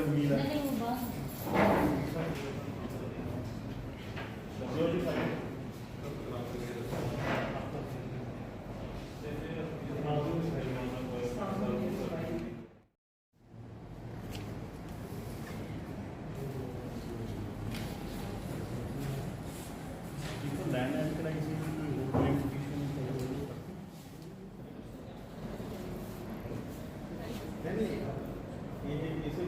ਦੂਜੀ ਪਾਰਟੀ ਦਾ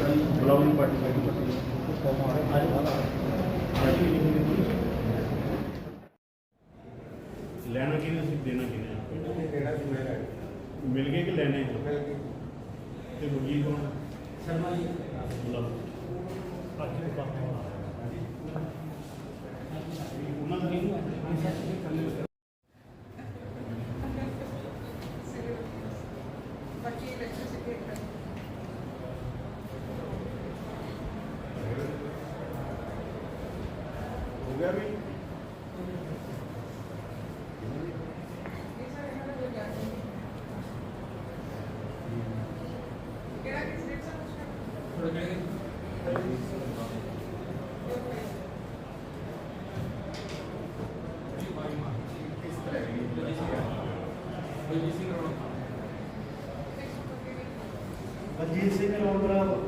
ਬਲਾਉਣੀ ਲੈਣਾ ਕਿਹਨੇ ਸੀ ਦੇਣਾ ਕਿਹਨੇ ਮਿਲ ਗਏ ਕਿ ਲੈਣੇ ਤੇ ਵਕੀਲ ਕੌਣ ਸ਼ਰਮਾ ਜੀ ਬੁਲਾਓ ਉਹਨਾਂ ਦਾ ਨਹੀਂ ਹੋ ਗਿਆ ਵੀ ਥੋੜਾ ਕਿਹੜੇ ਬਲਜੀਤ ਸਿੰਘ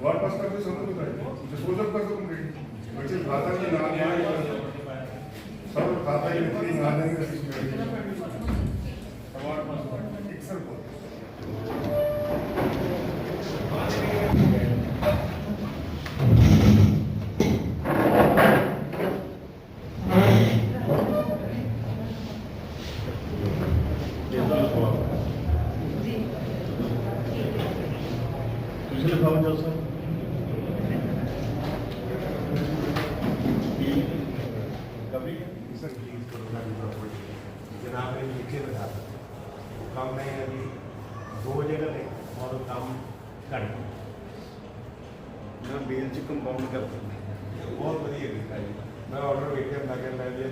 वार्ड पास करते समय बताइए डिस्पोजल कर दो कंप्लीट बच्चे खाता की नाम है सब खाता की इतनी नाम है ਕੰਮ ਹੈ ਅभी ਦੋ ਜਗ੍ਹਾ ਤੇ ਔਰ ਕੰਮ ਘੱਟ। ਮੈਂ ਬੇਲ ਚ ਕੰਪਾਊਂਡ ਕਰਦਾ ਬਹੁਤ ਵਧੀਆ ਕੀਤਾ ਜੀ। ਮੈਂ ਆਰਡਰ ਵੇਖਿਆ ਮੈਂ ਕਿਹਾ ਲੈ ਜੀ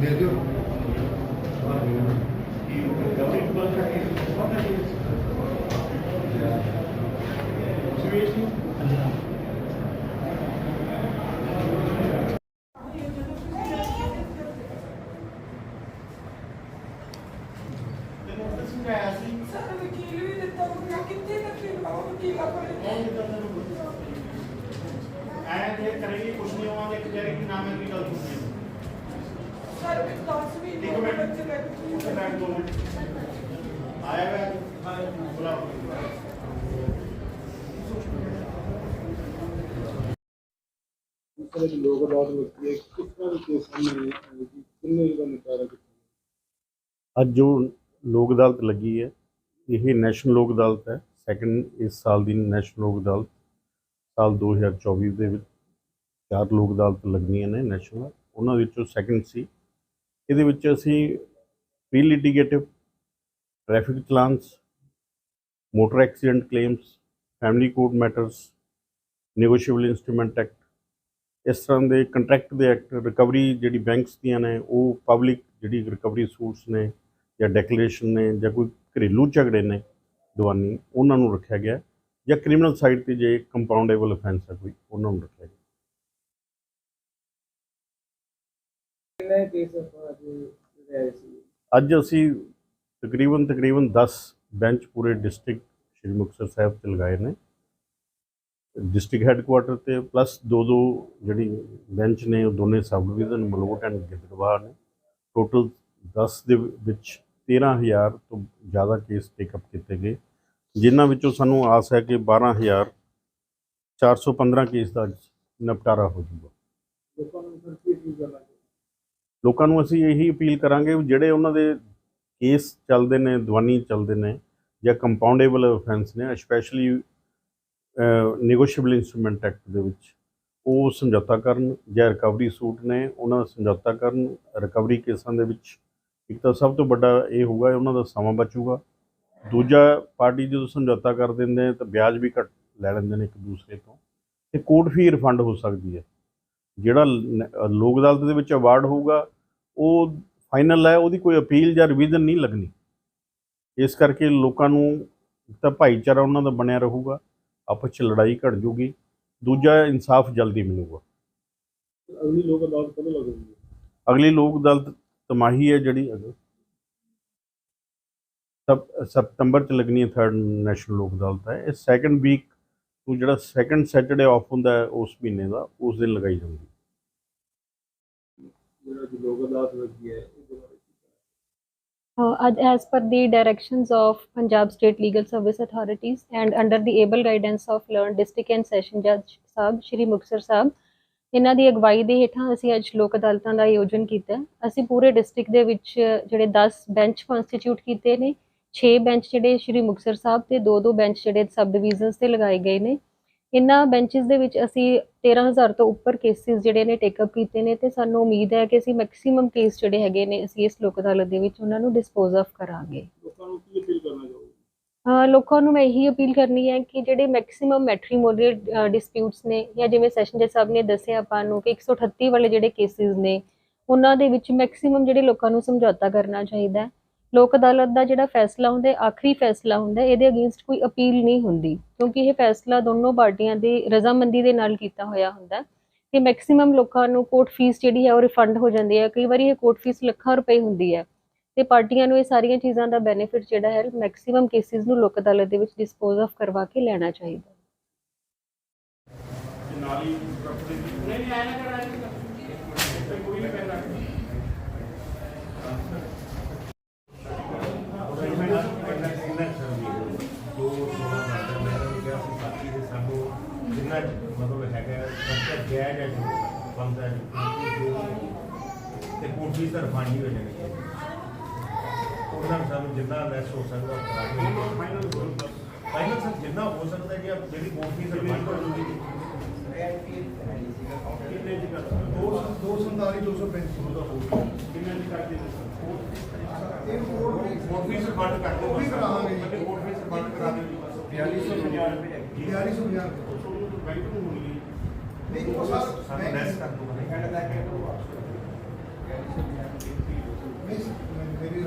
दे दो ਤੈਨੂੰ ਤਾਂ ਸਮਝਾਇਆ ਸੀ। ਸਰ ਵਕੀਲ ਵੀ ਦਿੱਤਾ ਕਿੱਥੇ ਤੱਕ ਵਕੀਲਾ ਕੋਲੇ ਗੱਲ ਸੁਣਨੀ ਸਰ ਮੈਂ 10 ਵੀ ਇੱਕ ਮਿੰਟ ਬੱਚੇ ਲੈ ਉੱਥੇ ਬੈਠ ਦੋ ਮਿੰਟ ਆਇਆ ਵੇ ਬੁਲਾਓ ਜਿਹੜੇ ਲੋਕ ਅਦਾਲਤ ਵਿੱਚ ਹੈ ਕਿਸ ਤਰ੍ਹਾਂ ਦੇ ਕੇਸ ਸਾਹਮਣੇ ਆਏ ਜੀ ਕਿੰਨੇ ਦਾ ਨਿਪਟਾਰਾ ਕੀਤਾ ਅੱਜ ਜੋ ਲੋਕ ਅਦਾਲਤ ਲੱਗੀ ਹੈ ਇਹ ਨੈਸ਼ਨਲ ਲੋਕ ਅਦਾਲਤ ਹੈ ਸੈਕੰਡ ਇਸ ਸਾਲ ਦੀ ਨੈਸ਼ਨਲ ਲੋਕ ਅਦਾਲਤ ਸਾਲ 2024 ਦੇ ਵਿੱਚ ਚਾਰ ਲੋਕ ਅਦਾਲਤ ਲੱਗਣੀਆਂ ਨੇ ਨੈਸ਼ਨਲ ਉਹਨਾਂ ਵਿੱਚੋਂ ਸੈਕੰਡ ਸੀ। ਇਹਦੇ ਵਿੱਚ ਅਸੀਂ pre litigative traffic challans motor accident claims family court matters negotiable instrument act ਇਸ ਤਰ੍ਹਾਂ ਦੇ ਕੰਟਰੈਕਟ ਦੇ ਐਕਟ ਰਿਕਵਰੀ ਜਿਹੜੀ ਬੈਂਕਸ ਦੀਆਂ ਨੇ, ਉਹ ਪਬਲਿਕ ਜਿਹੜੀ ਰਿਕਵਰੀ ਸੂਟਸ ਨੇ ਜਾਂ ਡੈਕਲੇਰੇਸ਼ਨ ਨੇ ਜਾਂ ਕੋਈ ਘਰੇਲੂ ਝਗੜੇ ਨੇ, ਦੀਵਾਨੀ, ਉਹਨਾਂ ਨੂੰ ਰੱਖਿਆ ਗਿਆ। ਜਾਂ ਕ੍ਰਿਮੀਨਲ ਸਾਈਡ ਤੇ ਜੇ ਕੰਪਾਊਂਡੇਬਲ ਅਫੈਂਸ ਹੈ ਕੋਈ ਉਹਨਾਂ ਨੂੰ ਰੱਖਿਆ ਗਿਆ ਕਿੰਨੇ ਕੇਸ ਆਪਾਂ ਅੱਜ ਜਿਹੜੇ ਆਏ ਸੀ? ਅੱਜ ਅਸੀਂ ਤਕਰੀਬਨ ਤਕਰੀਬਨ 10 ਬੈਂਚ ਪੂਰੇ ਡਿਸਟ੍ਰਿਕਟ ਸ਼੍ਰੀ ਮੁਕਤਸਰ ਸਾਹਿਬ ਤੇ ਲਗਾਏ ਨੇ। ਡਿਸਟ੍ਰਿਕਟ ਹੈੱਡਕੁਆਟਰ ਤੇ ਪਲੱਸ ਦੋ ਦੋ ਜਿਹੜੀ ਬੈਂਚ ਨੇ ਉਹ ਦੋਨੇ sub division Malout and Gidderbaha ਨੇ। ਟੋਟਲ 10 ਦੇ ਵਿੱਚ 13000 ਤੋਂ ਜ਼ਿਆਦਾ ਕੇਸ ਟੇਕਅਪ ਕੀਤੇ ਗਏ। ਜਿਨ੍ਹਾਂ ਵਿੱਚੋਂ ਸਾਨੂੰ ਆਸ ਹੈ ਕਿ 12415 ਕੇਸ ਦਾ ਨਿਪਟਾਰਾ ਹੋ ਜਾਊਗਾ। ਲੋਕਾਂ ਨੂੰ ਅਸੀਂ ਇਹੀ ਅਪੀਲ ਕਰਾਂਗੇ ਜਿਹੜੇ ਉਹਨਾਂ ਦੇ ਕੇਸ ਚੱਲਦੇ ਨੇ ਦੀਵਾਨੀ ਚੱਲਦੇ ਨੇ ਜਾਂ ਕੰਪਾਊਂਡੇਬਲ ਅਫੈਂਸ ਨੇ ਸਪੈਸ਼ਲੀ ਨੈਗੋਸ਼ੀਏਬਲ ਇਨਸਟਰੂਮੈਂਟ ਐਕਟ ਦੇ ਵਿੱਚ ਉਹ ਸਮਝੌਤਾ ਕਰਨ ਜਾਂ ਰਿਕਵਰੀ ਸੂਟ ਨੇ ਉਹਨਾਂ ਦਾ ਸਮਝੌਤਾ ਕਰਨ ਰਿਕਵਰੀ ਕੇਸਾਂ ਦੇ ਵਿੱਚ ਇੱਕ ਤਾਂ ਸਭ ਤੋਂ ਵੱਡਾ ਇਹ ਹੋਊਗਾ ਉਹਨਾਂ ਦਾ ਸਮਾਂ ਬਚੂਗਾ। ਦੂਜਾ ਪਾਰਟੀ ਜਦੋਂ ਸਮਝੌਤਾ ਕਰ ਦਿੰਦੇ ਨੇ ਤਾਂ ਵਿਆਜ ਵੀ ਘੱਟ ਲੈ ਲੈਂਦੇ ਨੇ ਇੱਕ ਦੂਸਰੇ ਤੋਂ ਤੇ ਕੋਰਟ ਫੀ ਰਿਫੰਡ ਹੋ ਸਕਦੀ ਹੈ। ਜਿਹੜਾ ਲੋਕ ਅਦਾਲਤ ਦੇ ਵਿੱਚ ਅਵਾਰਡ ਹੋਊਗਾ ਉਹ ਫਾਈਨਲ ਹੈ ਉਹਦੀ ਕੋਈ ਅਪੀਲ ਜਾਂ ਰਿਵੀਜ਼ਨ ਨਹੀਂ ਲੱਗਣੀ। ਇਸ ਕਰਕੇ ਲੋਕਾਂ ਨੂੰ ਤਾਂ ਭਾਈਚਾਰਾ ਉਹਨਾਂ ਦਾ ਬਣਿਆ ਰਹੂਗਾ ਆਪਸ 'ਚ ਲੜਾਈ ਘਟ ਜੂਗੀ ਦੂਜਾ ਇਨਸਾਫ ਜਲਦੀ ਮਿਲੂਗਾ। ਅਗਲੀ ਲੋਕ ਅਦਾਲਤ ਕਦੋਂ ਲੱਗੂਗੀ? ਅਗਲੀ ਲੋਕ ਅਦਾਲਤ ਤਮਾਹੀ ਹੈ ਜਿਹੜੀ ਸਤੰਬਰ ਚ ਲੱਗਣੀ ਹੈ ਥਰਡ ਨੈਸ਼ਨਲ ਲੋਕ ਅਦਾਲਤ ਹੈ ਇਹ ਸੈਕੰਡ ਵੀਕ ਨੂੰ ਜਿਹੜਾ ਸੈਕੰਡ ਸੈਟਰਡੇ ਆਫ ਹੁੰਦਾ ਹੈ ਉਸ ਮਹੀਨੇ ਦਾ ਉਸ ਦਿਨ ਲਗਾਈ ਜਾਂਦੀ ਹੈ ਜਿਹੜਾ ਜੀ ਲੋਕ ਅਦਾਲਤ ਲੱਗੀ ਹੈ? Uh, as- per the directions of Punjab State Legal Service Authorities and under the able guidance of learned district and session judge Sahib ਸ਼੍ਰੀ ਮੁਕਤਸਰ ਸਾਹਿਬ ਇਹਨਾਂ ਦੀ ਅਗਵਾਈ ਦੇ ਹੇਠਾਂ ਅਸੀਂ ਅੱਜ ਲੋਕ ਅਦਾਲਤਾਂ ਦਾ ਆਯੋਜਨ ਕੀਤਾ। ਅਸੀਂ ਪੂਰੇ ਡਿਸਟ੍ਰਿਕਟ ਦੇ ਵਿੱਚ ਜਿਹੜੇ 10 ਬੈਂਚ ਕਨਸਟੀਟਿਊਟ ਕੀਤੇ ਨੇ 6 ਬੈਂਚ ਜਿਹੜੇ ਸ਼੍ਰੀ ਮੁਕਤਸਰ ਸਾਹਿਬ ਤੇ 2-2 ਬੈਂਚ ਜਿਹੜੇ ਸਬ ਡਿਵੀਜ਼ਨਸ ਤੇ ਲਗਾਏ ਗਏ ਨੇ। ਇਹਨਾਂ ਬੈਂਚਸ ਦੇ ਵਿੱਚ ਅਸੀਂ 13000 ਤੋਂ ਉੱਪਰ ਕੇਸਿਸ ਜਿਹੜੇ ਨੇ ਟੇਕ ਅਪ ਕੀਤੇ ਨੇ ਤੇ ਸਾਨੂੰ ਉਮੀਦ ਹੈ ਕਿ ਅਸੀਂ ਮੈਕਸਿਮਮ ਕੇਸ ਜਿਹੜੇ ਹੈਗੇ ਨੇ ਅਸੀਂ ਇਸ ਲੋਕ ਅਦਾਲਤ ਦੇ ਵਿੱਚ ਉਹਨਾਂ ਨੂੰ ਡਿਸਪੋਜ਼ ਆਫ ਕਰਾਂਗੇ। ਲੋਕਾਂ ਨੂੰ ਕੀ ਅਪੀਲ ਕਰਨਾ ਚਾਹੋਗੇ? ਅਹ ਲੋਕਾਂ ਨੂੰ ਮੈਂ ਇਹੀ ਅਪੀਲ ਕਰਨੀ ਹੈ ਕਿ ਜਿਹੜੇ ਮੈਕਸਿਮਮ ਮੈਟਰੀਮੋਨੀਅਲ ਡਿਸਪਿਊਟਸ ਨੇ ਜਾਂ ਜਿਵੇਂ ਸੈਸ਼ਨ ਜੱਜ ਸਾਹਿਬ ਨੇ ਦੱਸਿਆ ਆਪਾਂ ਨੂੰ ਕਿ 138 ਵਾਲੇ ਜਿਹੜੇ ਕੇਸਿਸ ਨੇ ਉਹਨਾਂ ਦੇ ਵਿੱਚ ਮੈਕਸਿਮਮ ਜਿਹੜੇ ਲੋਕਾਂ ਨੂੰ ਸਮਝੌਤਾ ਕਰਨਾ ਚਾਹੀਦਾ ਹੈ। ਲੋਕ ਅਦਾਲਤ ਦਾ ਜਿਹੜਾ ਫੈਸਲਾ ਹੁੰਦਾ ਹੈ ਆਖਰੀ ਫੈਸਲਾ ਹੁੰਦਾ ਹੈ ਇਹਦੇ ਅਗੇਂਸਟ ਕੋਈ ਅਪੀਲ ਨਹੀਂ ਹੁੰਦੀ ਕਿਉਂਕਿ ਇਹ ਫੈਸਲਾ ਦੋਨੋਂ ਪਾਰਟੀਆਂ ਦੀ ਰਜ਼ਾਮੰਦੀ ਦੇ ਨਾਲ ਕੀਤਾ ਹੋਇਆ ਹੁੰਦਾ। ਹੈ ਤੇ ਮੈਕਸਿਮਮ ਲੋਕਾਂ ਨੂੰ ਕੋਰਟ ਫੀਸ ਜਿਹੜੀ ਹੈ ਉਹ ਰਿਫੰਡ ਹੋ ਜਾਂਦੀ ਹੈ। ਕਈ ਵਾਰੀ ਇਹ ਕੋਰਟ ਫੀਸ ਲੱਖਾਂ ਰੁਪਏ ਹੁੰਦੀ ਹੈ। ਤੇ ਪਾਰਟੀਆਂ ਨੂੰ ਇਹ ਸਾਰੀਆਂ ਚੀਜ਼ਾਂ ਦਾ ਬੈਨੀਫਿਟ ਜਿਹੜਾ ਹੈ ਮੈਕਸਿਮਮ ਕੇਸਿਸ ਨੂੰ ਲੋਕ ਅਦਾਲਤ ਦੇ ਵਿੱਚ ਡਿਸਪੋਜ਼ ਆਫ ਕਰਵਾ ਕੇ ਲੈਣਾ ਚਾਹੀਦਾ। ਬੰਦਾ ਹੈ। ਤੇ ਕੋਠੀ ਸਰ ਫਾਂਡੀ ਹੋ ਜਾਣੀ ਹੈ। ਉਹਨਾਂ ਸਾਨੂੰ ਜਿੰਨਾ ਲੈਸ ਹੋ ਸਕਦਾ ਕਰਾਂਗੇ ਫਾਈਨਲ ਫਾਈਨਲ ਸਰ ਜਿੰਨਾ ਹੋ ਸਕਦਾ ਕਿ ਆਪ ਜਿਹੜੀ ਕੋਠੀ ਸਰ ਫੰਡ ਹੋ ਜੂਗੀ ਕਿੰਨੇ ਦੀ ਕਰ ਦੋ ਦੋ ਸੰਤਾਲੀ ਦੋ ਸੌ ਪੈਂਤੀ। ਦਾ ਹੋ ਕਿੰਨੇ ਦੀ ਕਰ ਦੇ ਇਹ ਕੋਠੀ ਸਰ ਫੰਡ ਕਰ ਦਿਓ। ਉਹ ਵੀ ਕਰਾਵਾਂਗੇ ਕੋਠੀ ਸਰ ਫੰਡ ਕਰਾ ਦਿਓ। 4250 ਰੁਪਏ। 4250 ਤੁਹਾਨੂੰ ਬੈਂਕ ਨੂੰ ਹੋਣੀ ਨਹੀਂ ਉਹ ਸਰ ਸਾਨੂੰ ਲੈਸ ਕਰ ਦਿਓ ਨਹੀਂ ਮੇਰੀ